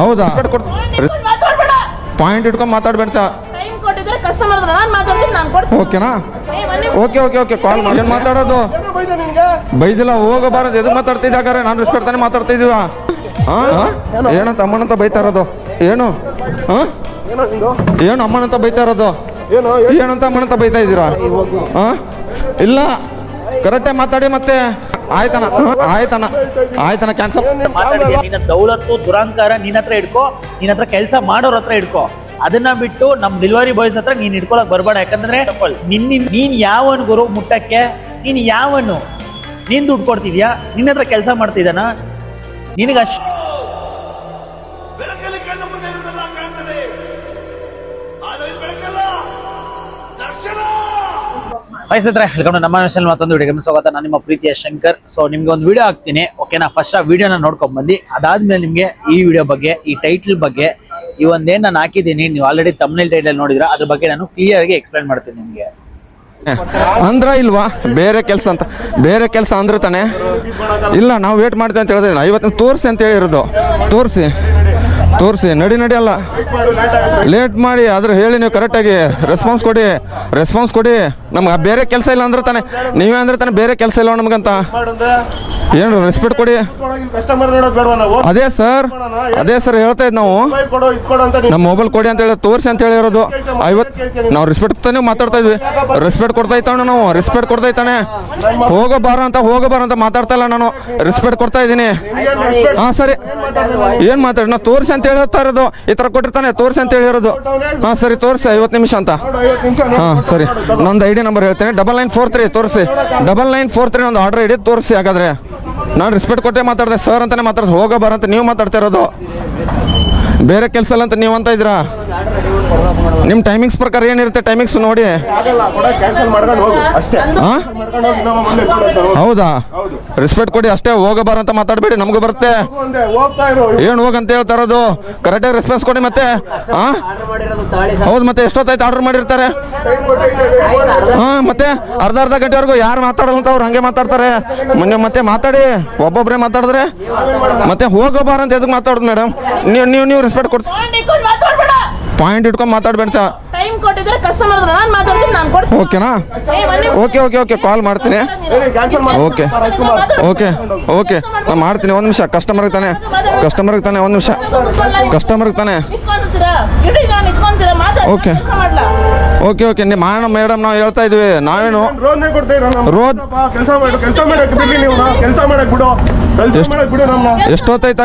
ಹೌದಾ? ಮಾತಾಡ್ಬೇಡ. ಪಾಯಿಂಟ್ ಇಟ್ಕೊಂಡು ಕೊಡ್ತೀನಿ. ಓಕೆನಾ? Okay okay okay. ಕಾಲ್ ಮಾಡಿ ಏನ್ ಮಾತಾಡೋದು ಬೈದಿಲ್ಲ ಹೋಗಬಾರದು. ಎದಕ್ ಮಾತಾಡ್ತಾ ಇದ್ದಾಗಾರೆ ನಾನು ರೆಸ್ಪೆಕ್ಟ್ ತಾನೆ ಮಾತಾಡ್ತಾ ಇದೀವ ಏನಂತ ಅಮ್ಮನಂತ ಬೈತಾ ಇರೋದು? ಏನು? ಹಾ ಏನೋ ಏನು ಅಮ್ಮನಂತ ಬೈತಾ ಇರೋದು? ಏನೋ ಏನಂತ ಅಮ್ಮನಂತ ಬೈತಾ ಇದ್ದೀರಾ? ಇಲ್ಲ. ಕರೆಕ್ಟಾಗಿ ಮಾತಾಡಿ ಮತ್ತೆ. ಆಯ್ತನ ಆಯ್ತನ ಆಯ್ತನ ಕ್ಯಾನ್ಸಲ್ ಮಾತಾಡಿದ್ಯಾ ನಿನ್ನ ದೌಲತ್ತು ದುರಂಕಾರ ನಿನ್ನ ಹತ್ರ ಇಟ್ಕೋ ನಿನ್ನ ಹತ್ರ ಕೆಲಸ ಮಾಡೋರ್ ಹತ್ರ ಇಟ್ಕೋ ಅದನ್ನ ಬಿಟ್ಟು ನಮ್ ಡೆಲಿವರಿ ಬಾಯ್ಸ್ ಹತ್ರ ನೀನ್ ಇಟ್ಕೊಳಕ್ ಬರ್ಬೇಡ. ಯಾಕಂದ್ರೆ ನಿನ್ನ ನೀನ್ ಯಾವನ್ ಗುರು ಮುಟ್ಟಕ್ಕೆ ನೀನ್ ಯಾವನು? ನೀನ್ ದುಡ್ಡು ಕೊಡ್ತಿದ್ಯಾ? ನಿನ್ನ ಹತ್ರ ಕೆಲಸ ಮಾಡ್ತಿದ್ದಾನ? ನಿನಗ ಅಷ್ಟು ಬೆಳಕಲ್ಲಿ ಕಣ್ಣ ಮುಂದೆ ಇರುವುದೆಲ್ಲ ಕಾಣ್ತದೆ ಆದರೆ ಇದು ಬೆಳಕಲ್ಲ ದರ್ಶನ ವಯಸ್ಸಿದ್ರೆ ಹೇಳ್ಕೊಂಡು ನಮ್ಮ ಚಾನಲ್ ಮತ್ತೊಂದು ವಿಡಿಯೋಗೆ ಸ್ವಾಗತ. ನಾನು ನಿಮ್ಮ ಪ್ರೀತಿಯ ಶಂಕರ್. ಸೊ ನಿಮ್ಗೆ ಒಂದು ವಿಡಿಯೋ ಹಾಕ್ತೀನಿ. ಓಕೆನಾ ಫಸ್ಟ್ ಆ ವಿಡಿಯೋನ ನೋಡ್ಕೊಂಡ್ ಬಂದು ಅದಾದ್ಮೇಲೆ ನಿಮಗೆ ಈ ವಿಡಿಯೋ ಬಗ್ಗೆ, ಈ ಟೈಟ್ಲ್ ಬಗ್ಗೆ, ಈ ಒಂದೇನು ನಾನು ಹಾಕಿದ್ದೀನಿ. ನೀವು ಆಲ್ರೆಡಿ ತಮ್ಮನೇಲಿ ಟೈಟಲ್ ನೋಡಿದ್ರೆ, ಅದ್ರ ಬಗ್ಗೆ ನಾನು ಕ್ಲಿಯರ್ ಆಗಿ ಎಕ್ಸ್ಪ್ಲೈನ್ ಮಾಡ್ತೀನಿ ನಿಮಗೆ. ಅಂದ್ರ ಇಲ್ವಾ? ಬೇರೆ ಕೆಲಸ ಅಂತ, ಬೇರೆ ಕೆಲಸ ಅಂದ್ರೆ ತಾನೆ. ಇಲ್ಲ, ನಾವು ವೇಟ್ ಮಾಡ್ತೀವಿ ಅಂತ ಹೇಳಿದ್ರೆ ಇವತ್ತು ತೋರಿಸಿ ಅಂತ ಹೇಳಿರೋದು. ತೋರಿಸಿ. ತೋರಿಸಿ ನಡಿ ನಡಿ ಅಲ್ಲ. ಲೇಟ್ ಮಾಡಿ ಆದ್ರೆ ಹೇಳಿ ನೀವು ಕರೆಕ್ಟಾಗಿ ರೆಸ್ಪಾನ್ಸ್ ಕೊಡಿ ರೆಸ್ಪಾನ್ಸ್ ಕೊಡಿ. ನಮ್ಗೆ ಬೇರೆ ಕೆಲಸ ಇಲ್ಲ ಅಂದ್ರೆ ತಾನೆ ನೀವೇ ಅಂದ್ರೆ ತಾನೆ ಬೇರೆ ಕೆಲಸ ಇಲ್ಲ ನಮ್ಗಂತ. ಏನು ರೆಸ್ಪೆಕ್ಟ್ ಕೊಡಿ. ಅದೇ ಸರ್ ಅದೇ ಸರ್ ಹೇಳ್ತಾ ಇದ್ ನಾವು. ನಮ್ಮ ಮೊಬೈಲ್ ಕೊಡಿ ಅಂತ ಹೇಳಿ ತೋರಿಸಿ ಅಂತ ಹೇಳಿರೋದು ಐವತ್ತು ನಾವು ರೆಸ್ಪೆಕ್ಟ್ ತಾನೆ ಮಾತಾಡ್ತಾ ಇದ್ವಿ. ರೆಸ್ಪೆಕ್ಟ್ ಕೊಡ್ತಾ ಇದ್ದಾನೆ ನಾವು ರೆಸ್ಪೆಕ್ಟ್ ಕೊಡ್ತಾ ಇತ್ತಾನೆ ಹೋಗೋ ಬಾರ ಅಂತ ಹೋಗೋ ಬಾರ ಅಂತ ಮಾತಾಡ್ತಾ ಇಲ್ಲ ನಾನು. ರೆಸ್ಪೆಕ್ಟ್ ಕೊಡ್ತಾ ಇದ್ದೀನಿ. ಹಾ ಸರಿ. ಏನ್ ಮಾತಾಡಿ ನಾ ತೋರಿಸಿ ಅಂತ ಹೇಳ್ತಾ ಇರೋದು. ಈ ತರ ಕೊಟ್ಟಿರ್ತಾನೆ, ತೋರಿಸಿ ಅಂತ ಹೇಳಿರೋದು ಹಾ, ಸರಿ, ತೋರಿಸಿ, ಐವತ್ತು ನಿಮಿಷ ಅಂತ. ಹಾ, ಸರಿ. ನಂದು ಐ ಡಿ ನಂಬರ್ ಹೇಳ್ತೇನೆ. ಡಬಲ್ ನೈನ್ ಫೋರ್ ತ್ರೀ ತೋರಿಸಿ. ಡಬಲ್ ನೈನ್ ಫೋರ್ ತ್ರೀ ಒಂದು ಆರ್ಡರ್ ಐಡಿ ತೋರಿಸಿ ಹಾಗಾದ್ರೆ. ನಾನು ರೆಸ್ಪೆಕ್ಟ್ ಕೊಟ್ಟೆ ಮಾತಾಡ್ದೆ. ಸರ್ ಅಂತಾನೆ ಮಾತಾಡ್ಸಿ, ಹೋಗೋ ಬರಂತ ಅಂತ ನೀವು ಮಾತಾಡ್ತಾ ಇರೋದು. ಬೇರೆ ಕೆಲಸ ಇಲ್ಲ ಅಂತ ನೀವು ಅಂತ ಇದ್ದೀರಾ? ನಿಮ್ಮ ಟೈಮಿಂಗ್ಸ್ ಪ್ರಕಾರ ಏನಿರುತ್ತೆ ಟೈಮಿಂಗ್ಸ್ ನೋಡಿ. ಆಗಲ್ಲ ಕೊಡ ಕ್ಯಾನ್ಸಲ್ ಮಾಡ್ಕೊಂಡು ಹೋಗು ಅಷ್ಟೇ. ಹಾ ಮಾಡ್ಕೊಂಡು ಹೋಗಿ ನಮ್ಮ ಮುಂದೆ ಕೊಡೋದು. ಹೌದಾ? ಹೌದು. ರೆಸ್ಪೆಕ್ಟ್ ಕೊಡಿ ಅಷ್ಟೇ ಹೋಗಬಾರ ಅಂತ ಮಾತಾಡಬೇಡಿ ನಮಗೂ ಬರುತ್ತೆ. ಏನ್ ಹೋಗ್ತಾ ಇರೋದು? ಕರೆಕ್ಟಾಗಿ ರೆಸ್ಪಾನ್ಸ್ ಕೊಡಿ ಮತ್ತೆ. ಹಾ ಹೌದು ಮತ್ತೆ ಎಷ್ಟೊತ್ತಾಯ್ತು ಆರ್ಡರ್ ಮಾಡಿರ್ತಾರೆ? ಹಾ ಮತ್ತೆ ಅರ್ಧ ಅರ್ಧ ಗಂಟೆವರೆಗೂ ಯಾರು ಮಾತಾಡಲ್ಲ ಅಂತ ಅವ್ರು ಹಂಗೆ ಮಾತಾಡ್ತಾರೆ. ಮೊನ್ನೆ ಮತ್ತೆ ಮಾತಾಡಿ ಒಬ್ಬೊಬ್ಬರೇ ಮಾತಾಡಿದ್ರೆ. ಮತ್ತೆ ಹೋಗೋಬಾರ ಅಂತ ಎದಕ್ಕೆ ಮಾತಾಡೋದು ಮೇಡಮ್ ನೀವು ನೀವು ನೀವು ರೆಸ್ಪೆಕ್ಟ್ ಕೊಡ್ತೀವಿ ಪಾಯಿಂಟ್ ಇಟ್ಕೊಂಡು ಮಾತಾಡ್ಬೇಡ ಟೈಮ್ ಕೊಟ್ಟಿದ್ರೆ ಕಸ್ಟಮರ್ ನಾನು ಮಾತಾಡ್ತೀನಿ ನಾನು ಕೊಡ್ತೀನಿ. ಓಕೆನಾ ಏ, ಓಕೆ ಓಕೆ ಓಕೆ ಕಾಲ್ ಮಾಡ್ತೀನಿ. ಹೇಳಿ ಕ್ಯಾನ್ಸಲ್ ಮಾಡಿ ಓಕೆ ಓಕೆ ಓಕೆ ನಾನು ಮಾಡ್ತೀನಿ ಒಂದು ನಿಮಿಷ. ಕಸ್ಟಮರ್ಗೆ ತಾನೆ. ಕಸ್ಟಮರ್ಗೆ ತಾನೆ ಒಂದು ನಿಮಿಷ. ಕಸ್ಟಮರ್ಗೆ ತಾನೆ. ಓಕೆ ಇಡೀ ನಾನು ನಿಂತ್ಕೊಂತೀರಾ ಮಾತಾಡಿ Okay. ಕೆಲಸ ಮಾಡ್ಲಾ? ಓಕೆ ಓಕೆ ನಿಮ್ಮ ಮಾಡೋಣ ಮೇಡಮ್ ನಾವು ಹೇಳ್ತಾ ಇದ್ವಿ. ನಾವೇನು? ರೋದ್? ಕೆಲಸ ಮಾಡಿ ಕೆಲಸ ಮಾಡಕ್ ಬಿಡಿ ನೀವು ಕೆಲಸ ಮಾಡಕ್ ಬಿಡು. ಕೆಲಸ ಮಾಡಕ್ ಬಿಡು ನಮ್ಮ. ಎಷ್ಟೊತ್ತಾಯ್ತು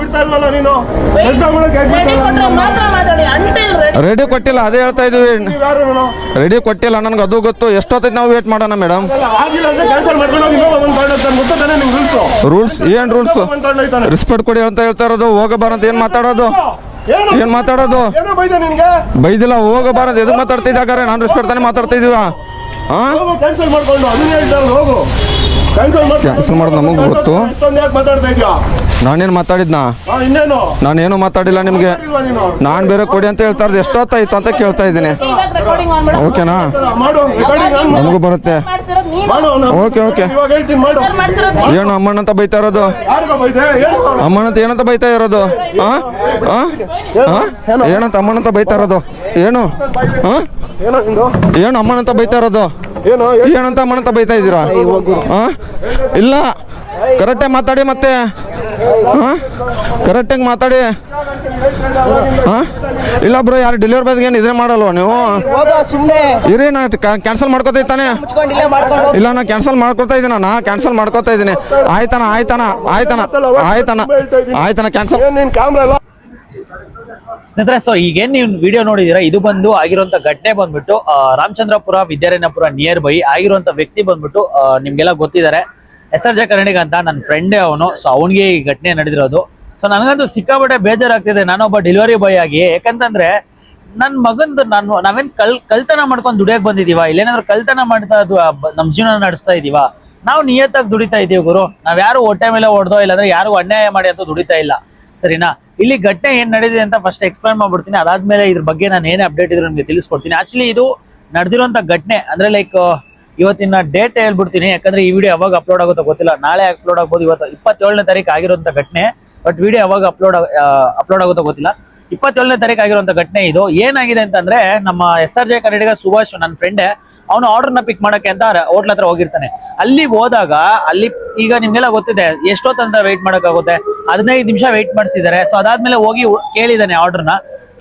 ಬಿಡ್ತಾ ಇಲ್ವಲ್ಲ ನೀನು? ಕೆಲಸ ಮಾಡಕ್ ಯಾಕೆ ಬಿಡ್ತಾ ರೆಡಿ ಇಲ್ಲ ಕೊಟ್ರೆ ನೀನು? ಮಾತ್ರ ಮಾತಾಡಿ ಅಂಟಿಲ್ ರೆಡಿ ರೆಡಿ ಕೊಟ್ಟಿಲ್ಲ ಅದೇ ಹೇಳ್ತಾ ಇದೀವಿ ನೀವ್ ಯಾರು ನಾನು? ರೆಡಿ ಕೊಟ್ಟಿಲ್ಲ ನನ್ಗೆ ಅದು ಗೊತ್ತು. ಎಷ್ಟೊತ್ತೈತೆ ನಾವು ವೇಟ್ ಮಾಡೋಣ ಮೇಡಮ್ ಆಗಿಲ್ಲ ಅಂದ್ರೆ ಕ್ಯಾನ್ಸಲ್ ಮಾಡ್ಕೊಂಡು ಹೋಗಿ ಇನ್ನೊಬ್ಬ ಬಂದು ತಗೊಂಡು ಗೊತ್ತಾನೆ ನಿಮ್ಗೆ ರೂಲ್ಸು ರೂಲ್ಸ್ ಏನ್ ರೂಲ್ಸ್ ರಿಸ್ಪೆಕ್ಟ್ ತಗೊಂಡೋಯ್ತಾನೆ ರೆಸ್ಪೆಕ್ಟ್ ಕೊಡಿ ಅಂತ ಹೇಳ್ತಾ ಇರೋದು. ಹೋಗಬಾರ ಅಂತ ಏನು ಮಾತಾಡೋದು? ಏನು? ಏನು ಮಾತಾಡೋದು? ಏನೋ ಬೈದೆ ನಿನ್ಗೆ? ಬೈದಿಲ್ಲ ಹೋಗಬಾರದು ಎದು ಮಾತಾಡ್ತಾ ಇದ್ದಾಗಾರೆ ನಾನು ರೆಸ್ಪೆಕ್ಟ್ ತಾನೇ ಮಾತಾಡ್ತಾ ಇದೀವ ಹಾಂ ಕ್ಯಾನ್ಸಲ್ ಮಾಡ್ಕೊಂಡು ಅದನ್ನ ಹೋಗು. ಕ್ಯಾನ್ಸಲ್ ಮಾಡೋದು ನಮಗೂ ಗೊತ್ತು. ನಾನೇನು ಮಾತಾಡಿದ್ನಾ? ಇನ್ನೇನು ನಾನೇನು ಮಾತಾಡಿಲ್ಲ ನಿಮಗೆ. ನಾನು ಬೇರೆ ಕೊಡಿ ಅಂತ ಹೇಳ್ತಾ ಇರೋದು ಎಷ್ಟೊತ್ತಾಯ್ತು ಅಂತ ಕೇಳ್ತಾ ಇದ್ದೀನಿ. ಓಕೆನಾ? ನಮಗೂ ಬರುತ್ತೆ. ನೀನು ನಾನು ಓಕೆ ಓಕೆ. ಏನು ಅಮ್ಮಣ್ಣ ಅಂತ ಬೈತಾ ಇರೋದು? ಅಮ್ಮಣ್ಣ ಅಂತ ಏನಂತ ಬೈತಾ ಇರೋದು? ಹಾ ಹಾಂ ಏನಂತ ಅಮ್ಮಣ್ಣ ಬೈತಾ ಇರೋದು? ಏನು? ಹಾಂ ಏನೋ ಅಮ್ಮಣ್ಣ ಬೈತಾ ಇರೋದು? ಏನೋ ಏನಂತ ಮನಂತ ಬೈತಾ ಇದ್ದೀರಾ? ಹಾಂ ಇಲ್ಲ. ಕರೆಕ್ಟಾಗಿ ಮಾತಾಡಿ ಮತ್ತೆ. ಹಾ ಕರೆಕ್ಟಾಗಿ ಮಾತಾಡಿ. ಹಾ ಇಲ್ಲ ಬ್ರೋ ಯಾರು ಡೆಲಿವರಿ ಬಾಯ್ಗೆ ಏನು ಇದೇ ಮಾಡಲ್ವಾ ನೀವು? ಇರಿ ನಾ ಕ್ಯಾನ್ಸಲ್ ಮಾಡ್ಕೋತಾ ಇದ್ದಾನೆ ಇಲ್ಲ ನಾ ಕ್ಯಾನ್ಸಲ್ ಮಾಡ್ಕೊತಾ ಇದ್ದೀನಿ ನಾ ಕ್ಯಾನ್ಸಲ್ ಮಾಡ್ಕೊತಾ ಇದ್ದೀನಿ. ಆಯ್ತಾನ ಆಯ್ತಾನ ಆಯ್ತಾನ ಆಯ್ತಾನ ಆಯ್ತಾನ ಕ್ಯಾನ್ಸಲ್ ಸ್ನೇಹಿತರೆ ಸೊ ಈಗೇನ್ ನೀವು ವಿಡಿಯೋ ನೋಡಿದೀರಾ ಇದು ಬಂದು ಆಗಿರುವಂತ ಘಟನೆ ಬಂದ್ಬಿಟ್ಟು ರಾಮಚಂದ್ರಪುರ ವಿದ್ಯಾರಣ್ಯಪುರ ನಿಯರ್ ಬೈ ಆಗಿರುವಂತ ವ್ಯಕ್ತಿ ಬಂದ್ಬಿಟ್ಟು ನಿಮ್ಗೆಲ್ಲ ಗೊತ್ತಿದ್ದಾರೆ. ಎಸ್ ಆರ್ ಜೆ ಕರ್ಣಿಗ್ ಅಂತ ನನ್ನ ಫ್ರೆಂಡೇ ಅವನು. ಸೊ ಅವನಿಗೆ ಈ ಘಟನೆ ನಡೆದಿರೋದು. ಸೊ ನನಗಂತೂ ಸಿಕ್ಕಾಪಟ್ಟೆ ಬೇಜಾರಾಗ್ತಿದೆ. ನಾನೊಬ್ಬ ಡೆಲಿವರಿ ಬಾಯ್ ಆಗಿ. ಯಾಕಂತಂದ್ರೆ ನನ್ನ ಮಗಂದು ನಾನು, ನಾವೇನ್ ಕಲ್, ಕಲ್ತನ ಮಾಡ್ಕೊಂಡು ದುಡಿಯಕ್ ಬಂದಿದೀವ ಇಲ್ಲೇನಾದ್ರು ಕಲ್ತನ ಮಾಡ್ತಾ ನಮ್ಮ ಜೀವನ ನಡೆಸ್ತಾ ಇದೀವ ನಾವು ನಿಯತ್ತಾಗಿ ದುಡಿತಾ ಇದೀವಿ ಗುರು. ನಾವ್ ಯಾರು ಹೊಟ್ಟೆ ಮೇಲೆ ಹೊಡೆದೋ ಇಲ್ಲಾಂದ್ರೆ ಯಾರು ಅನ್ಯಾಯ ಮಾಡಿ ಅಂತ ದುಡಿತಾ ಇಲ್ಲ. ಸರಿನಾ? ಇಲ್ಲಿ ಘಟನೆ ಏನ್ ನಡೆದಿದೆ ಅಂತ ಫಸ್ಟ್ ಎಕ್ಸ್ಪ್ಲೈನ್ ಮಾಡ್ಬಿಡ್ತೀನಿ. ಅದಾದ್ಮೇಲೆ ಇದ್ರ ಬಗ್ಗೆ ನಾನು ಏನೇ ಅಪ್ಡೇಟ್ ಇದ್ರೆ ನಿಮಗೆ ತಿಳಿಸ್ಕೊಡ್ತೀನಿ. ಆಕ್ಚುಲಿ ಇದು ನಡೆದಿರುವಂತ ಘಟನೆ, ಅಂದ್ರೆ ಲೈಕ್ ಇವತ್ತಿನ ಡೇಟ್ ಹೇಳ್ಬಿಡ್ತೀನಿ. ಯಾಕಂದ್ರೆ ಈ ವಿಡಿಯೋ ಯಾವಾಗ ಅಪ್ಲೋಡ್ ಆಗುತ್ತೋ ಗೊತ್ತಿಲ್ಲ. ನಾಳೆ ಅಪ್ಲೋಡ್ ಆಗ್ಬೋದು, ಇವತ್ತು ಇಪ್ಪತ್ತೇಳನೇ ತಾರೀಕು ಆಗಿರುವಂತ ಘಟನೆ ಬಟ್ ವಿಡಿಯೋ ಯಾವಾಗ ಅಪ್ಲೋಡ್ ಅಪ್ಲೋಡ್ ಆಗುತ್ತೋ ಗೊತ್ತಿಲ್ಲ. ಇಪ್ಪತ್ತೇಳನೇ ತಾರೀಕು ಆಗಿರುವಂತ ಘಟನೆ ಇದು. ಏನಾಗಿದೆ ಅಂತಂದ್ರೆ ನಮ್ಮ S R J Kannadiga Subhash ನನ್ನ ಫ್ರೆಂಡೇ ಅವನು ಆರ್ಡರ್ನ ಪಿಕ್ ಮಾಡಕ್ಕೆ ಅಂತ ಹೋಟ್ಲ್ ಹತ್ರ ಹೋಗಿರ್ತಾನೆ. ಅಲ್ಲಿ ಹೋದಾಗ, ಅಲ್ಲಿ ಈಗ ನಿಮ್ಗೆಲ್ಲ ಗೊತ್ತಿದೆ, ಎಷ್ಟೊತ್ತಂತ ವೆಯ್ಟ್ ಮಾಡೋಕ್ಕಾಗುತ್ತೆ? ಹದಿನೈದು ನಿಮಿಷ ವೆಯ್ಟ್ ಮಾಡಿಸಿದ್ದಾರೆ. ಸೊ ಅದಾದ್ಮೇಲೆ ಹೋಗಿ ಕೇಳಿದಾನೆ ಆರ್ಡರ್ನ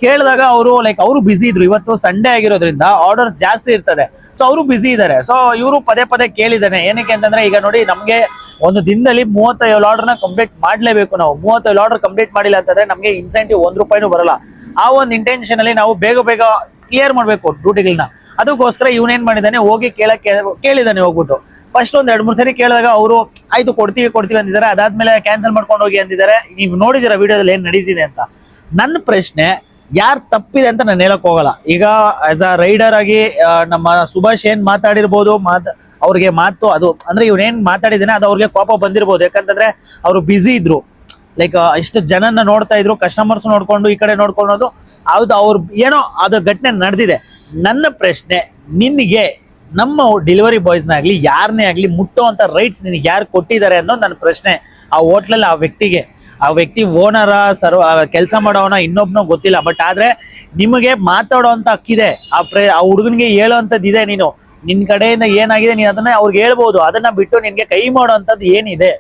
ಕೇಳಿದಾಗ ಅವರು ಲೈಕ್ ಅವರು ಬಿಸಿ ಇದ್ರು. ಇವತ್ತು ಸಂಡೇ ಆಗಿರೋದ್ರಿಂದ ಆರ್ಡರ್ಸ್ ಜಾಸ್ತಿ ಇರ್ತದೆ. ಸೊ ಅವರು ಬಿಸಿ ಇದ್ದಾರೆ ಸೊ ಇವರು ಪದೇ ಪದೇ ಕೇಳಿದಾನೆ. ಏನಕ್ಕೆ ಅಂತಂದ್ರೆ, ಈಗ ನೋಡಿ ನಮ್ಗೆ ಒಂದು ದಿನದಲ್ಲಿ ಮೂವತ್ತೈದು ಆರ್ಡರ್ನ ಕಂಪ್ಲೀಟ್ ಮಾಡಲೇಬೇಕು ನಾವು. ಮೂವತ್ತೈದು ಆರ್ಡರ್ ಕಂಪ್ಲೀಟ್ ಮಾಡಿಲ್ಲ ಅಂತಂದ್ರೆ ನಮಗೆ ಇನ್ಸೆಂಟಿವ್ ಒಂದು ರೂಪಾಯಿನೂ ಬರಲ್ಲ. ಆ ಒಂದು ಇಂಟೆನ್ಷನ್ ಅಲ್ಲಿ ನಾವು ಬೇಗ ಬೇಗ ಕ್ಲಿಯರ್ ಮಾಡಬೇಕು ಡ್ಯೂಟಿಗಳನ್ನ ಅದಕ್ಕೋಸ್ಕರ ಇವನೇನ್ ಮಾಡಿದ್ದಾನೆ ಹೋಗಿ ಕೇಳಕ್ಕೆ ಕೇಳಿದ್ದಾನೆ ಹೋಗ್ಬಿಟ್ಟು. ಫಸ್ಟ್ ಒಂದ್ ಎರಡು ಮೂರು ಸರಿ ಕೇಳಿದಾಗ ಅವರು, ಆಯ್ತು ಕೊಡ್ತೀವಿ ಕೊಡ್ತೀವಿ ಅಂದಿದ್ದಾರೆ. ಅದಾದ್ಮೇಲೆ ಕ್ಯಾನ್ಸಲ್ ಮಾಡ್ಕೊಂಡು ಹೋಗಿ ಅಂದಿದ್ದಾರೆ. ನೀವು ನೋಡಿದಿರ ವಿಡಿಯೋದಲ್ಲಿ ಏನ್ ನಡೀತಿದೆ ಅಂತ. ನನ್ನ ಪ್ರಶ್ನೆ, ಯಾರು ತಪ್ಪಿದೆ ಅಂತ ನಾನು ಹೇಳಕ್ ಹೋಗಲ್ಲ. ಈಗ ಆಸ್ ಅ ರೈಡರ್ ಆಗಿ ನಮ್ಮ ಸುಭಾಷ್ ಏನ್ ಮಾತಾಡಿರ್ಬೋದು, ಮಾತ್ ಅವ್ರಿಗೆ ಮಾತು ಅದು, ಅಂದ್ರೆ ಇವನೇನ್ ಮಾತಾಡಿದಾನೆ ಅದು ಅವ್ರಿಗೆ ಕೋಪ ಬಂದಿರ್ಬೋದು. ಯಾಕಂತಂದ್ರೆ ಅವರು ಬ್ಯುಸಿ ಇದ್ರು. ಲೈಕ್ ಎಷ್ಟು ಜನನ ನೋಡ್ತಾ ಇದ್ರು ಕಸ್ಟಮರ್ಸ್ ನೋಡ್ಕೊಂಡು, ಈ ಕಡೆ ನೋಡ್ಕೊಳೋದು ಅದು ಅವ್ರು ಏನೋ ಅದು ಘಟನೆ ನಡೆದಿದೆ. ನನ್ನ ಪ್ರಶ್ನೆ, ನಿನಗೆ ನಮ್ಮ ಡೆಲಿವರಿ ಬಾಯ್ಸ್ನ ಆಗ್ಲಿ ಯಾರನ್ನೇ ಆಗ್ಲಿ ಮುಟ್ಟೋ ಅಂತ ರೈಟ್ಸ್ ನಿನಗೆ ಯಾರು ಕೊಟ್ಟಿದ್ದಾರೆ ಅನ್ನೋ ನನ್ನ ಪ್ರಶ್ನೆ ಆ ಹೋಟ್ಲಲ್ಲಿ ಆ ವ್ಯಕ್ತಿಗೆ. ಆ ವ್ಯಕ್ತಿ ಓನರ ಸರ್ವ ಕೆಲಸ ಮಾಡೋವನ ಇನ್ನೊಬ್ನೋ ಗೊತ್ತಿಲ್ಲ. ಬಟ್ ಆದ್ರೆ ನಿಮಗೆ ಮಾತಾಡೋ ಅಂತ ಹಕ್ಕಿದೆ. ಆ ಪ್ರ, ಆ ಹುಡುಗನಿಗೆ ಹೇಳೋ ಅಂಥದ್ದು ಇದೆ ನೀನು. ನಿನ್ ಕಡೆಯಿಂದ ಏನಾಗಿದೆ ನೀನ್ ಅದನ್ನ ಅವ್ರಿಗೆ ಹೇಳ್ಬೋದು. ಅದನ್ನ ಬಿಟ್ಟು ನಿನ್ಗೆ ಕೈ ಮಾಡೋ ಅಂಥದ್ದು ಏನಿದೆ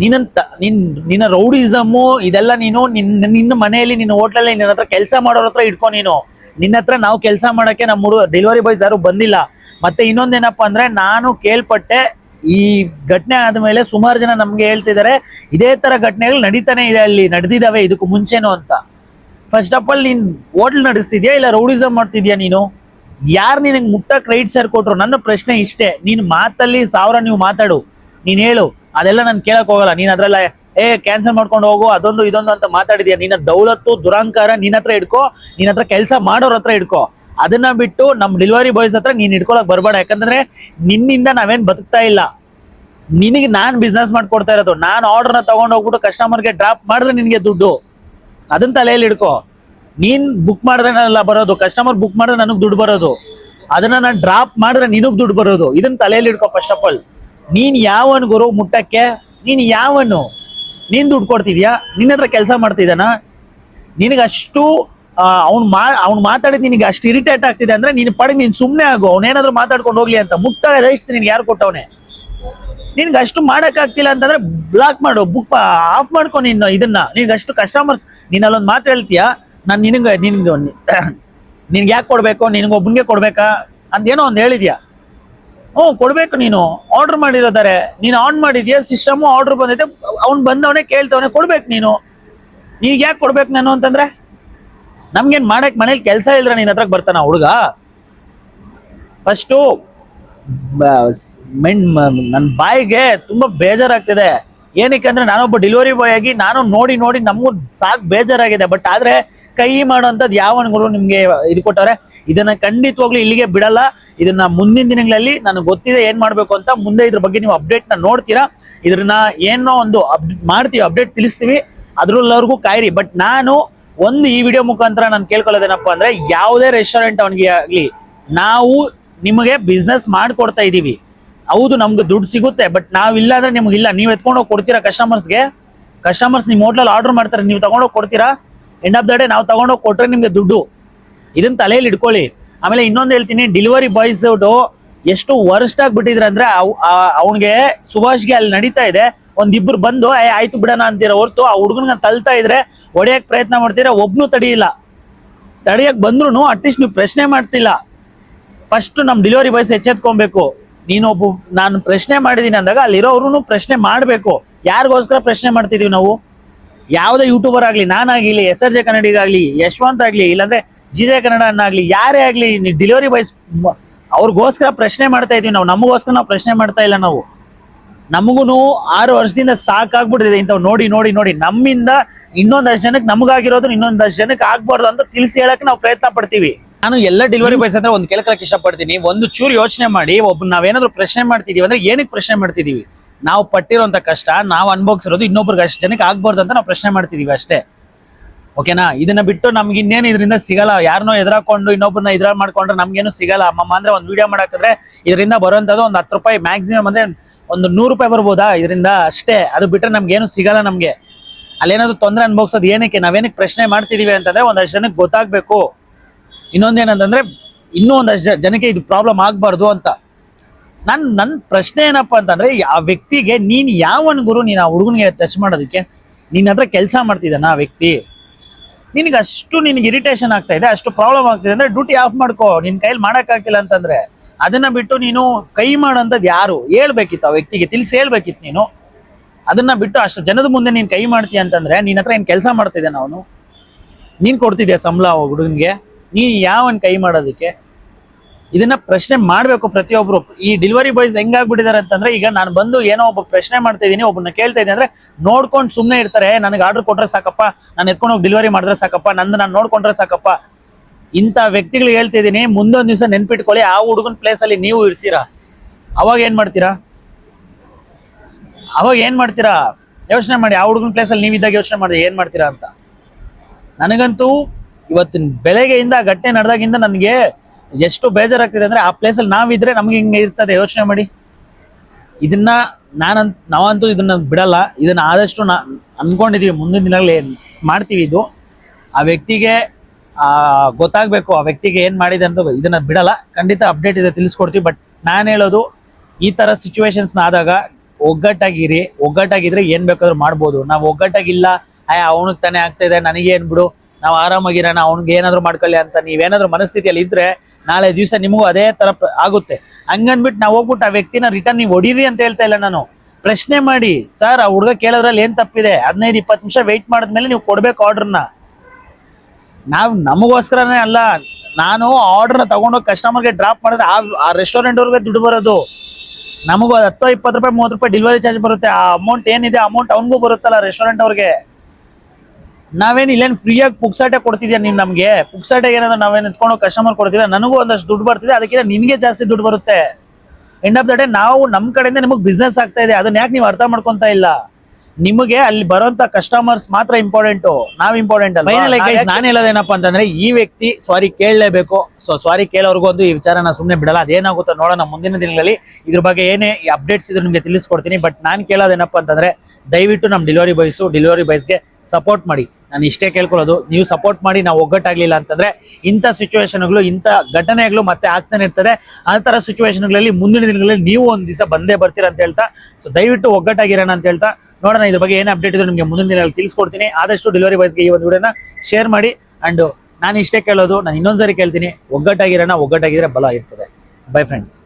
ನೀನಂತ ನಿನ್, ನಿನ್ನ ರೌಡಿಸಮ್ಮು ಇದೆಲ್ಲ ನೀನು ನಿನ್ನ ನಿನ್ನ ಮನೆಯಲ್ಲಿ ನಿನ್ನ ಹೋಟ್ಲಲ್ಲಿ ನಿನ್ನ ಹತ್ರ ಕೆಲಸ ಮಾಡೋರ ಹತ್ರ ಇಟ್ಕೊ ನೀನು. ನಿನ್ನ ಹತ್ರ ನಾವು ಕೆಲಸ ಮಾಡಕ್ಕೆ ನಮ್ಮ ಡೆಲಿವರಿ ಬಾಯ್ಸ್ ಯಾರು ಬಂದಿಲ್ಲ. ಮತ್ತೆ ಇನ್ನೊಂದೇನಪ್ಪ ಅಂದ್ರೆ ನಾನು ಕೇಳ್ಪಟ್ಟೆ ಈ ಘಟನೆ ಆದ್ಮೇಲೆ ಸುಮಾರು ಜನ ನಮ್ಗೆ ಹೇಳ್ತಿದ್ದಾರೆ ಇದೇ ತರ ಘಟನೆಗಳು ನಡೀತಾನೆ ಇದೆ ಅಲ್ಲಿ ನಡೆದಿದ್ದಾವೆ ಇದಕ್ಕೂ ಮುಂಚೆನೋ ಅಂತ. ಫಸ್ಟ್ ಆಫ್ ಆಲ್ ನೀನ್ ಹೋಟ್ಲ್ ನಡೆಸ್ತಿದ್ಯಾ ಇಲ್ಲ ರೌಡಿಸಮ್ ಮಾಡ್ತಿದ್ಯಾ ನೀನು? ಯಾರು ನಿನಗೆ ಮುಟ್ಟಕ್ ರೈಟ್ ಸರ್ ಕೊಟ್ರು? ನನ್ನ ಪ್ರಶ್ನೆ ಇಷ್ಟೇ. ನೀನ್ ಮಾತಲ್ಲಿ ಸಾವಿರ ನೀವು ಮಾತಾಡು. ನೀನ್ ಹೇಳು. ಅದೆಲ್ಲ ನಾನು ಕೇಳಕ್ ಹೋಗಲ್ಲ. ನೀನ್ ಅದ್ರಲ್ಲ, ಏ ಕ್ಯಾನ್ಸಲ್ ಮಾಡ್ಕೊಂಡು ಹೋಗು. ಅದೊಂದು, ಇದೊಂದು ಅಂತ ಮಾತಾಡಿದ್ಯಾ? ನಿನ್ನ ದೌಲತ್ತು, ದುರಂಕಾರ ನಿನ್ನ ಹತ್ರ ಇಡ್ಕೋ. ನಿನ್ನ ಹತ್ರ ಕೆಲಸ ಮಾಡೋರ್ ಹತ್ರ ಇಡ್ಕೋ. ಅದನ್ನ ಬಿಟ್ಟು ನಮ್ ಡೆಲಿವರಿ ಬಾಯ್ಸ್ ಹತ್ರ ನೀನ್ ಇಟ್ಕೊಳಕ್ ಬರಬೇಡ. ಯಾಕಂದ್ರೆ ನಿನ್ನಿಂದ ನಾವೇನ್ ಬದುಕ್ತಾ ಇಲ್ಲ. ನಿನಗೆ ನಾನ್ ಬಿಸ್ನೆಸ್ ಮಾಡ್ಕೊಡ್ತಾ ಇರೋದು. ನಾನು ಆರ್ಡರ್ನ ತಗೊಂಡು ಹೋಗ್ಬಿಟ್ಟು ಕಸ್ಟಮರ್ಗೆ ಡ್ರಾಪ್ ಮಾಡಿದ್ರೆ ನಿನಗೆ ದುಡ್ಡು. ಅದನ್ನ ತಲೆಯಲ್ಲಿ ಇಡ್ಕೋ. ನೀನ್ ಬುಕ್ ಮಾಡಿದ್ರೆ ಬರೋದು ಕಸ್ಟಮರ್ ಬುಕ್ ಮಾಡಿದ್ರೆ ನನಗ್ ದುಡ್ಡು ಬರೋದು. ಅದನ್ನ ನಾನು ಡ್ರಾಪ್ ಮಾಡಿದ್ರೆ ನಿನಗ್ ದುಡ್ಡು ಬರೋದು. ಇದನ್ನ ತಲೆಯಲ್ಲಿ ಇಡ್ಕೋ ಫಸ್ಟ್ ಆಫ್ ಆಲ್ ನೀನ್ ಯಾವನ್ ಗುರು ಮುಟ್ಟಕ್ಕೆ? ನೀನ್ ಯಾವನು? ನೀನ್ ದುಡ್ಡು ಕೊಡ್ತಿದ್ಯಾ? ನಿನ್ನ ಹತ್ರ ಕೆಲಸ ಮಾಡ್ತಿದ್ದಾನ? ನಿನಗಷ್ಟು ಅವ್ನು ಮಾ, ಅವ್ನು ಮಾತಾಡಿದ್ ನಿನಗೆ ಅಷ್ಟು ಇರಿಟೇಟ್ ಆಗ್ತಿದೆ ಅಂದ್ರೆ ನೀನ್ ಪಡೆಗೆ ನೀನ್ ಸುಮ್ಮನೆ ಆಗು. ಅವನೇನಾದ್ರೂ ಮಾತಾಡ್ಕೊಂಡು ಹೋಗ್ಲಿ ಅಂತ. ಮುಟ್ಟ ರೈಟ್ಸ್ ನಿನ್ಗೆ ಯಾರು ಕೊಟ್ಟವನೆ? ನಿನ್ಗೆ ಅಷ್ಟು ಮಾಡೋಕ್ಕಾಗ್ತಿಲ್ಲ ಅಂತಂದ್ರೆ ಬ್ಲಾಕ್ ಮಾಡು. ಬುಕ್ ಆಫ್ ಮಾಡ್ಕೊ ನೀನು ಇದನ್ನ. ನಿನ್ಗೆ ಅಷ್ಟು ಕಸ್ಟಮರ್ಸ್ ನೀನು ಅಲ್ಲೊಂದು ಮಾತು ಹೇಳ್ತೀಯ? ನಾನು ನಿನಗೆ, ನಿನ್ಗೆ ನಿನ್ಗೆ ಯಾಕೆ ಕೊಡಬೇಕು? ನಿನಗೊಬ್ಬನಿಗೆ ಕೊಡ್ಬೇಕಾ? ಅಂತ ಏನೋ ಒಂದು ಹೇಳಿದ್ಯಾ? ಹ್ಞೂ, ಕೊಡಬೇಕು ನೀನು. ಆರ್ಡ್ರ್ ಮಾಡಿರೋದಾರೆ. ನೀನು ಆನ್ ಮಾಡಿದ್ಯಾ? ಸಿಸ್ಟಮು ಆರ್ಡ್ರ್ ಬಂದೈತೆ. ಅವ್ನು ಬಂದವನೇ ಕೇಳ್ತವನೇ, ಕೊಡ್ಬೇಕು ನೀನು. ನೀಗೆ ಯಾಕೆ ಕೊಡ್ಬೇಕು ನಾನು ಅಂತಂದ್ರೆ? ನಮ್ಗೇನು ಮಾಡಕ್ಕೆ ಮನೇಲಿ ಕೆಲಸ ಇಲ್ದ್ರೆ ನಿನ್ನ ಹತ್ರಕ್ಕೆ ಬರ್ತಾನ ಹುಡುಗ? ಫಸ್ಟು ಮೆಣ್ ನನ್ನ ಬಾಯಿಗೆ ತುಂಬ ಬೇಜಾರಾಗ್ತಿದೆ. ಏನಕ್ಕೆ ಅಂದರೆ ನಾನೊಬ್ಬ ಡೆಲಿವರಿ ಬಾಯ್ ಆಗಿ ನಾನು ನೋಡಿ ನೋಡಿ ನಮಗೂ ಸಾಕು ಬೇಜಾರಾಗಿದೆ. ಬಟ್ ಆದ್ರೆ ಕೈ ಮಾಡೋಂಥದ್ದು ಯಾವನ್ಗಳು ನಿಮ್ಗೆ ಇದು ಕೊಟ್ಟವ್ರೆ, ಇದನ್ನ ಖಂಡಿತವಾಗ್ಲೂ ಇಲ್ಲಿಗೆ ಬಿಡಲ್ಲ. ಇದನ್ನ ಮುಂದಿನ ದಿನಗಳಲ್ಲಿ ನನಗೆ ಗೊತ್ತಿದೆ ಏನ್ ಮಾಡ್ಬೇಕು ಅಂತ ಮುಂದೆ ಇದ್ರ ಬಗ್ಗೆ ನೀವು ಅಪ್ಡೇಟ್ನ ನೋಡ್ತೀರಾ. ಇದ್ರನ್ನ ಏನೋ ಒಂದು ಮಾಡ್ತೀವಿ ಅಪ್ಡೇಟ್ ತಿಳಿಸ್ತೀವಿ. ಅದ್ರಲ್ಲವರೆಗೂ ಕಾಯಿರಿ. ಬಟ್ ನಾನು ಒಂದು ಈ ವಿಡಿಯೋ ಮುಖಾಂತರ ನಾನು ಕೇಳ್ಕೊಳ್ಳೋದೇನಪ್ಪ ಅಂದ್ರೆ, ಯಾವುದೇ ರೆಸ್ಟೋರೆಂಟ್ ಅವನಿಗೆ ಆಗ್ಲಿ, ನಾವು ನಿಮಗೆ ಬಿಸ್ನೆಸ್ ಮಾಡ್ಕೊಡ್ತಾ ಇದೀವಿ ಹೌದು, ನಮ್ಗೆ ದುಡ್ಡು ಸಿಗುತ್ತೆ ಬಟ್ ನಾವಿಲ್ಲ ಅಂದ್ರೆ ನಿಮ್ಗೆ ಇಲ್ಲ. ನೀವು ಎತ್ಕೊಂಡು ಹೋಗಿ ಕೊಡ್ತೀರಾ ಕಸ್ಟಮರ್ಸ್ಗೆ ಕಸ್ಟಮರ್ಸ್ ನಿಮ್ಮ ಹೋಟ್ಲಲ್ಲಿ ಆರ್ಡರ್ ಮಾಡ್ತಾರೆ, ನೀವು ತಗೊಂಡೋಗಿ ಕೊಡ್ತೀರಾ? ಎಂಡ್ ಆಫ್ ದ ಡೇ ನಾವು ತಗೊಂಡೋಗಿ ಕೊಟ್ಟರೆ ನಿಮಗೆ ದುಡ್ಡು. ಇದನ್ನ ತಲೆಯಲ್ಲಿ ಇಟ್ಕೊಳ್ಳಿ. ಆಮೇಲೆ ಇನ್ನೊಂದು ಹೇಳ್ತೀನಿ ಡೆಲಿವರಿ ಬಾಯ್ಸ್ ಎಷ್ಟು ವರ್ಸ್ಟ್ ಆಗಿಬಿಟ್ಟಿದ್ರೆ ಅಂದ್ರೆ ಅವನಿಗೆ ಸುಭಾಷ್ಗೆ ಅಲ್ಲಿ ನಡೀತಾ ಇದೆ. ಒಂದಿಬ್ರು ಬಂದು, ಏ, ಆಯ್ತು ಬಿಡೋಣ ಅಂತೀರ ಹೊರ್ತು ಆ ಹುಡುಗನ ತಳ್ತಾ ಇದ್ರೆ ಹೊಡೆಯಕ್ ಪ್ರಯತ್ನ ಮಾಡ್ತೀರಾ? ಒಬ್ನು ತಡಿಯಿಲ್ಲ. ತಡಿಯಕ್ ಬಂದ್ರು ಅಟ್ಲೀಸ್ಟ್ ನೀವು ಪ್ರಶ್ನೆ ಮಾಡ್ತಿಲ್ಲ. ಫಸ್ಟ್ ನಮ್ ಡೆಲಿವರಿ ಬಾಯ್ಸ್ ಎಚ್ಚೆತ್ಕೊಬೇಕು. ನೀನೊಬ್ಬ ನಾನು ಪ್ರಶ್ನೆ ಮಾಡಿದೀನಿ ಅಂದಾಗ ಅಲ್ಲಿರೋರು ಪ್ರಶ್ನೆ ಮಾಡಬೇಕು. ಯಾರಿಗೋಸ್ಕರ ಪ್ರಶ್ನೆ ಮಾಡ್ತಿದೀವಿ ನಾವು? ಯಾವುದೇ ಯೂಟ್ಯೂಬರ್ ಆಗಲಿ ನಾನಾಗಲಿ ಎಸ್ ಆರ್ ಜೆ ಕನ್ನಡಿಗಾಗಲಿ ಯಶವಂತ್ ಆಗಲಿ ಇಲ್ಲಾಂದ್ರೆ ಜಿ ಜೆ ಕನ್ನಡ ಅನ್ನಾಗಲಿ ಯಾರೇ ಆಗಲಿ ಡೆಲಿವರಿ ಬಾಯ್ಸ್ ಅವ್ರಿಗೋಸ್ಕರ ಪ್ರಶ್ನೆ ಮಾಡ್ತಾ ಇದೀವಿ ನಾವು ನಮಗೋಸ್ಕರ ನಾವು ಪ್ರಶ್ನೆ ಮಾಡ್ತಾ ಇಲ್ಲ ನಾವು. ನಮಗೂ ಆರು ವರ್ಷದಿಂದ ಸಾಕಾಗ್ಬಿಟ್ಟಿದೆ ಇಂಥವ್ ನೋಡಿ ನೋಡಿ ನೋಡಿ. ನಮ್ಮಿಂದ ಇನ್ನೊಂದಷ್ಟು ಜನಕ್ಕೆ ನಮಗಾಗಿರೋದು ಇನ್ನೊಂದಷ್ಟು ಜನಕ್ಕೆ ಆಗ್ಬಾರ್ದು ಅಂತ ತಿಳಿಸಿ ಹೇಳಕ್ಕೆ ನಾವು ಪ್ರಯತ್ನ ಪಡ್ತೀವಿ. ನಾನು ಎಲ್ಲ ಡೆಲಿವರಿ ಬಾಯ್ಸ್ ಅಂದ್ರೆ ಒಂದು ಕೆಲಕಲಕ್ಕೆ ಇಷ್ಟಪಡ್ತೀನಿ. ಒಂದು ಚೂರು ಯೋಚನೆ ಮಾಡಿ ಒಬ್ಬ ನಾವೇನಾದ್ರೂ ಪ್ರಶ್ನೆ ಮಾಡ್ತಿದೀವಿ ಅಂದ್ರೆ ಏನಕ್ಕೆ ಪ್ರಶ್ನೆ ಮಾಡ್ತಿದೀವಿ? ನಾವು ಪಟ್ಟಿರೋಂಥ ಕಷ್ಟ, ನಾವು ಅನ್ಭೋಗಿಸಿರೋದು ಇನ್ನೊಬ್ರಿಗೆ ಅಷ್ಟು ಜನಕ್ಕೆ ಆಗ್ಬಾರ್ದು ಅಂತ ನಾವು ಪ್ರಶ್ನೆ ಮಾಡ್ತಿದೀವಿ ಅಷ್ಟೇ. ಓಕೆನಾ ಇದನ್ನ ಬಿಟ್ಟು ನಮ್ಗೆ ಇನ್ನೇನು ಇದರಿಂದ ಸಿಗಲ್ಲ. ಯಾರನ್ನೋ ಎದುರಾಕೊಂಡು ಇನ್ನೊಬ್ಬರನ್ನ ಇದ್ರ ಮಾಡ್ಕೊಂಡ್ರೆ ನಮ್ಗೇನು ಸಿಗಲ್ಲ. ಅಮ್ಮಮ್ಮ ಅಂದ್ರೆ ಒಂದು ವಿಡಿಯೋ ಮಾಡಾಕಿದ್ರೆ ಇದರಿಂದ ಬರೋಂಥದ್ದು ಒಂದು ಹತ್ತು ರೂಪಾಯಿ ಮ್ಯಾಕ್ಸಿಮಮ್ ಅಂದ್ರೆ ಒಂದು ನೂರು ರೂಪಾಯಿ ಬರ್ಬೋದಾ ಇದರಿಂದ? ಅಷ್ಟೇ. ಅದು ಬಿಟ್ಟರೆ ನಮ್ಗೇನು ಸಿಗಲ್ಲ ನಮಗೆ. ಅಲ್ಲೇನಾದ್ರು ತೊಂದರೆ ಅನ್ಭವಿಸೋದು ಏನಕ್ಕೆ? ನಾವೇನಕ್ಕೆ ಪ್ರಶ್ನೆ ಮಾಡ್ತಿದೀವಿ ಅಂತಂದ್ರೆ ಒಂದಷ್ಟು ಜನಕ್ಕೆ ಗೊತ್ತಾಗ್ಬೇಕು. ಇನ್ನೊಂದೇನಂತಂದ್ರೆ ಇನ್ನೂ ಒಂದಷ್ಟು ಜನಕ್ಕೆ ಇದು ಪ್ರಾಬ್ಲಮ್ ಆಗಬಾರ್ದು ಅಂತ. ನನ್ ನನ್ನ ಪ್ರಶ್ನೆ ಏನಪ್ಪ ಅಂತಂದ್ರೆ, ಆ ವ್ಯಕ್ತಿಗೆ ನೀನ್ ಯಾವನ್ ಗುರು, ನೀನ್ ಆ ಹುಡುಗನಿಗೆ ಟಚ್ ಮಾಡೋದಕ್ಕೆ? ನಿನ್ನ ಹತ್ರ ಕೆಲಸ ಮಾಡ್ತಿದ್ದಾನ ಆ ವ್ಯಕ್ತಿ? ನಿನಗೆ ಅಷ್ಟು ನಿನಗೆ ಇರಿಟೇಷನ್ ಆಗ್ತಾ ಇದೆ, ಅಷ್ಟು ಪ್ರಾಬ್ಲಮ್ ಆಗ್ತಿದೆ ಅಂದ್ರೆ ಡ್ಯೂಟಿ ಆಫ್ ಮಾಡ್ಕೋ, ನಿನ್ ಕೈಲಿ ಮಾಡೋಕ್ಕಾಗಿಲ್ಲ ಅಂತಂದ್ರೆ, ಅದನ್ನ ಬಿಟ್ಟು ನೀನು ಕೈ ಮಾಡೋಂಥದ್ದು ಯಾರು? ಹೇಳ್ಬೇಕಿತ್ತು ಆ ವ್ಯಕ್ತಿಗೆ, ತಿಳಿಸಿ ಹೇಳ್ಬೇಕಿತ್ತು ನೀನು. ಅದನ್ನ ಬಿಟ್ಟು ಅಷ್ಟು ಜನದ ಮುಂದೆ ನೀನ್ ಕೈ ಮಾಡ್ತೀಯ ಅಂತಂದ್ರೆ ನಿನ್ನ ಹತ್ರ ಏನ್ ಕೆಲಸ ಮಾಡ್ತಿದ್ದಾನ ಅವನು? ನೀನ್ ಕೊಡ್ತಿದ್ಯಾ ಸಂಬಳ ಹುಡುಗನ್ಗೆ? ನೀನ್ ಯಾವನ್ ಕೈ ಮಾಡೋದಕ್ಕೆ? ಇದನ್ನ ಪ್ರಶ್ನೆ ಮಾಡ್ಬೇಕು ಪ್ರತಿಯೊಬ್ರು. ಈ ಡೆಲಿವರಿ ಬಾಯ್ಸ್ ಹೆಂಗಾಗ್ಬಿಟ್ಟಿದ್ದಾರೆ ಅಂತಂದ್ರೆ, ಈಗ ನಾನು ಬಂದು ಏನೋ ಒಬ್ಬ ಪ್ರಶ್ನೆ ಮಾಡ್ತಾ ಇದ್ದೀನಿ ಒಬ್ಬನ ಕೇಳ್ತಾ ಇದ್ದೀನಿ ಅಂದ್ರೆ, ನೋಡ್ಕೊಂಡು ಸುಮ್ಮನೆ ಇರ್ತಾರೆ, ನನಗೆ ಆರ್ಡರ್ ಕೊಟ್ರೆ ಸಾಕಪ್ಪ, ನಾನು ಎತ್ಕೊಂಡು ಹೋಗಿ ಡೆಲಿವರಿ ಮಾಡಿದ್ರೆ ಸಾಕಪ್ಪ, ನಂದು ನಾನು ನೋಡ್ಕೊಂಡ್ರೆ ಸಾಕಪ್ಪ. ಇಂಥ ವ್ಯಕ್ತಿಗಳು ಹೇಳ್ತಿದ್ದೀನಿ ಮುಂದೊಂದು ದಿವಸ ನೆನ್ಪಿಟ್ಕೊಳ್ಳಿ, ಆ ಹುಡುಗನ ಪ್ಲೇಸ್ ಅಲ್ಲಿ ನೀವು ಇರ್ತೀರಾ. ಅವಾಗ ಏನ್ ಮಾಡ್ತೀರಾ? ಅವಾಗ ಏನ್ ಮಾಡ್ತೀರಾ? ಯೋಚನೆ ಮಾಡಿ, ಆ ಹುಡುಗನ ಪ್ಲೇಸ್ ಅಲ್ಲಿ ನೀವಿದ್ದಾಗ ಯೋಚನೆ ಮಾಡಿ, ಏನ್ ಮಾಡ್ತೀರಾ ಅಂತ. ನನಗಂತೂ ಇವತ್ತಿನ ಬೆಳಗ್ಗೆಯಿಂದ ಘಟನೆ ನಡೆದಾಗಿಂದ ನನಗೆ ಎಷ್ಟು ಬೇಜಾರಾಗ್ತಿದೆ ಅಂದ್ರೆ ಆ ಪ್ಲೇಸಲ್ಲಿ ನಾವಿದ್ರೆ ನಮ್ಗೆ ಹಿಂಗೆ ಇರ್ತದೆ. ಯೋಚನೆ ಮಾಡಿ. ಇದನ್ನ ನಾನಂತ, ನಾವಂತೂ ಇದನ್ನ ಬಿಡಲ್ಲ. ಇದನ್ನ ಆದಷ್ಟು ನಾ, ಅನ್ಕೊಂಡಿದೀವಿ. ಮುಂದಿನ ದಿನಗಳಲ್ಲಿ ಮಾಡ್ತೀವಿ ಇದು. ಆ ವ್ಯಕ್ತಿಗೆ ಗೊತ್ತಾಗ್ಬೇಕು ಆ ವ್ಯಕ್ತಿಗೆ ಏನು ಮಾಡಿದೆ ಅಂತ ಇದನ್ನ ಬಿಡಲ್ಲ. ಖಂಡಿತ ಅಪ್ಡೇಟ್ ಇದೆ, ತಿಳಿಸ್ಕೊಡ್ತೀವಿ. ಬಟ್ ನಾನು ಹೇಳೋದು, ಈ ತರ ಸಿಚುವೇಶನ್ಸ್ನ ಆದಾಗ ಒಗ್ಗಟ್ಟಾಗಿರಿ. ಒಗ್ಗಟ್ಟಾಗಿದ್ರೆ ಏನು ಬೇಕಾದರೂ ಮಾಡ್ಬೋದು. ನಾವು ಒಗ್ಗಟ್ಟಾಗಿಲ್ಲ ಅಯ್ಯ ಅವನಿಗೆ ತಾನೇ ಆಗ್ತಾ ಇದೆ. ನನಗೆ ಬಿಡು. ನಾವು ಆರಾಮಾಗಿರೋಣ. ಅವ್ನಿಗೆ ಏನಾದರೂ ಮಾಡ್ಕೊಳ್ಳಿ ಅಂತ ನೀವೇನಾದರೂ ಮನಸ್ಥಿತಿಯಲ್ಲಿ ಇದ್ರೆ ನಾಳೆ ದಿವಸ ನಿಮಗೂ ಅದೇ ತರ ಆಗುತ್ತೆ. ಹಂಗಂದ್ಬಿಟ್ಟು ನಾವು ಹೋಗ್ಬಿಟ್ಟು ಆ ವ್ಯಕ್ತಿನ ರಿಟರ್ನ್ ನೀವು ಹೊಡೀರಿ ಅಂತ ಹೇಳ್ತಾ ಇಲ್ಲ ನಾನು. ಪ್ರಶ್ನೆ ಮಾಡಿ, ಸರ್, ಆ ಹುಡುಗ ಕೇಳೋದ್ರಲ್ಲಿ ಏನು ತಪ್ಪಿದೆ? ಹದಿನೈದು, ಇಪ್ಪತ್ತು ನಿಮಿಷ ವೆಯ್ಟ್ ಮಾಡಿದ್ಮೇಲೆ ನೀವು ಕೊಡ್ಬೇಕು ಆರ್ಡರ್ನ ನಾವು ನಮಗೋಸ್ಕರನೇ ಅಲ್ಲ, ನಾನು ಆರ್ಡರ್ನ ತಗೊಂಡೋಗಿ ಕಸ್ಟಮರ್ಗೆ ಡ್ರಾಪ್ ಮಾಡಿದ್ರೆ ಆ ರೆಸ್ಟೋರೆಂಟವ್ರಿಗೆ ದುಡ್ಡು ಬರೋದು. ನಮಗೂ ಹತ್ತೋ, ಇಪ್ಪತ್ತು ರೂಪಾಯಿ, ಮೂವತ್ತು ರೂಪಾಯಿ ಡೆಲಿವರಿ ಚಾರ್ಜ್ ಬರುತ್ತೆ. ಆ ಅಮೌಂಟ್ ಏನಿದೆ ಅಮೌಂಟ್ ಅವನಿಗೂ ಬರುತ್ತಲ್ಲ ರೆಸ್ಟೋರೆಂಟ್ ಅವ್ರಿಗೆ. ನಾವೇನು ಇಲ್ಲೇನು ಫ್ರೀಯಾಗಿ ಪುಕ್ಸಾಟೆ ಕೊಡ್ತಿದ್ಯಾ ನೀವು ನಮಗೆ? ಪುಕ್ಸಾಟೆ ಏನಾದ್ರು ನಾವೇನು ಎತ್ಕೊಂಡು ಕಸ್ಟಮರ್ ಕೊಡ್ತೀವಿ ನನಗೂ ಒಂದಷ್ಟು ದುಡ್ಡು ಬರ್ತಿದೆ ಅದಕ್ಕಿಂತ ನಿಮಗೆ ಜಾಸ್ತಿ ದುಡ್ಡು ಬರುತ್ತೆ. ಎಂಡ್ ಆಫ್ ದ ಡೇ ನಾವು ನಮ್ಮ ಕಡೆಯಿಂದ ನಿಮಗೆ ಬಿಸ್ನೆಸ್ ಆಗ್ತಾ ಇದೆ ಅದನ್ನ ಯಾಕೆ ನೀವು ಅರ್ಥ ಮಾಡ್ಕೊಂತ ಇಲ್ಲ? ನಿಮಗೆ ಅಲ್ಲಿ ಬರೋಂತ ಕಸ್ಟಮರ್ಸ್ ಮಾತ್ರ ಇಂಪಾರ್ಟೆಂಟ್ ನಾವ್ ಇಂಪಾರ್ಟೆಂಟ್ ಅಲ್ಲ ಫೈನಲ್ ನಾನು ಹೇಳೋದೇನಪ್ಪ ಅಂತಂದ್ರೆ ಈ ವ್ಯಕ್ತಿ ಸಾರಿ ಕೇಳಲೇಬೇಕು. ಸೊ ಸಾರಿ ಕೇಳೋರ್ಗು ಒಂದು ಈ ನಾನು ಸುಮ್ಮನೆ ಬಿಡಲ್ಲ. ಅದೇನಾಗುತ್ತೋ ನೋಡೋಣ ಮುಂದಿನ ದಿನಗಳಲ್ಲಿ. ಇದ್ರ ಬಗ್ಗೆ ಏನೇ ಅಪ್ಡೇಟ್ಸ್ ಇದ್ರೆ ನಿಮಗೆ ತಿಳಿಸ್ಕೊಡ್ತೀನಿ. ಬಟ್ ನಾನು ಕೇಳೋದೇನಪ್ಪ ಅಂತಂದ್ರೆ ದಯವಿಟ್ಟು ನಮ್ಮ ಡೆಲಿವರಿ ಬಾಯ್ಸು ಡೆಲಿವರಿ ಬಾಯ್ಸ್ಗೆ ಸಪೋರ್ಟ್ ಮಾಡಿ. ನಾನು ಇಷ್ಟೇ ಕೇಳ್ಕೊಳ್ಳೋದು, ನೀವು ಸಪೋರ್ಟ್ ಮಾಡಿ, ನಾವು ಒಗ್ಗಟ್ಟಾಗ್ಲಿಲ್ಲ ಅಂತಂದ್ರೆ ಇಂಥ ಸಿಚುವೇಶನ್ಗಳು, ಇಂಥ ಘಟನೆಗಳು ಮತ್ತೆ ಆಗ್ತಾನೆ ಇರ್ತದೆ. ಆ ಥರ ಸಿಚುವೇಶನ್ಗಳಲ್ಲಿ ಮುಂದಿನ ದಿನಗಳಲ್ಲಿ ನೀವು ಒಂದ್ ದಿವಸ ಬಂದೇ ಬರ್ತೀರಾ ಅಂತ ಹೇಳ್ತಾ, ಸೊ ದಯವಿಟ್ಟು ಒಗ್ಗಟ್ಟಾಗಿರೋಣ ಅಂತ ಹೇಳ್ತಾ, ನೋಡೋಣ ಇದ್ರ ಬಗ್ಗೆ ಏನು ಅಪ್ಡೇಟ್ ಇದ್ರೆ ನಿಮಗೆ ಮುಂದಿನ ದಿನಗಳಲ್ಲಿ ತಿಳಿಸ್ಕೊಡ್ತೀನಿ. ಆದಷ್ಟು ಡೆಲಿವರಿ ಬಾಯ್ಸ್ಗೆ ಈ ಒಂದು ವಿಡಿಯೋನ ಶೇರ್ ಮಾಡಿ. ಅಂಡ್ ನಾನು ಇಷ್ಟೇ ಕೇಳೋದು, ನಾನು ಇನ್ನೊಂದ್ಸರಿ ಕೇಳ್ತೀನಿ, ಒಗ್ಗಟ್ಟಾಗಿರೋಣ, ಒಗ್ಗಟ್ಟಾಗಿದ್ರೆ ಬಲ ಇರ್ತದೆ. By friends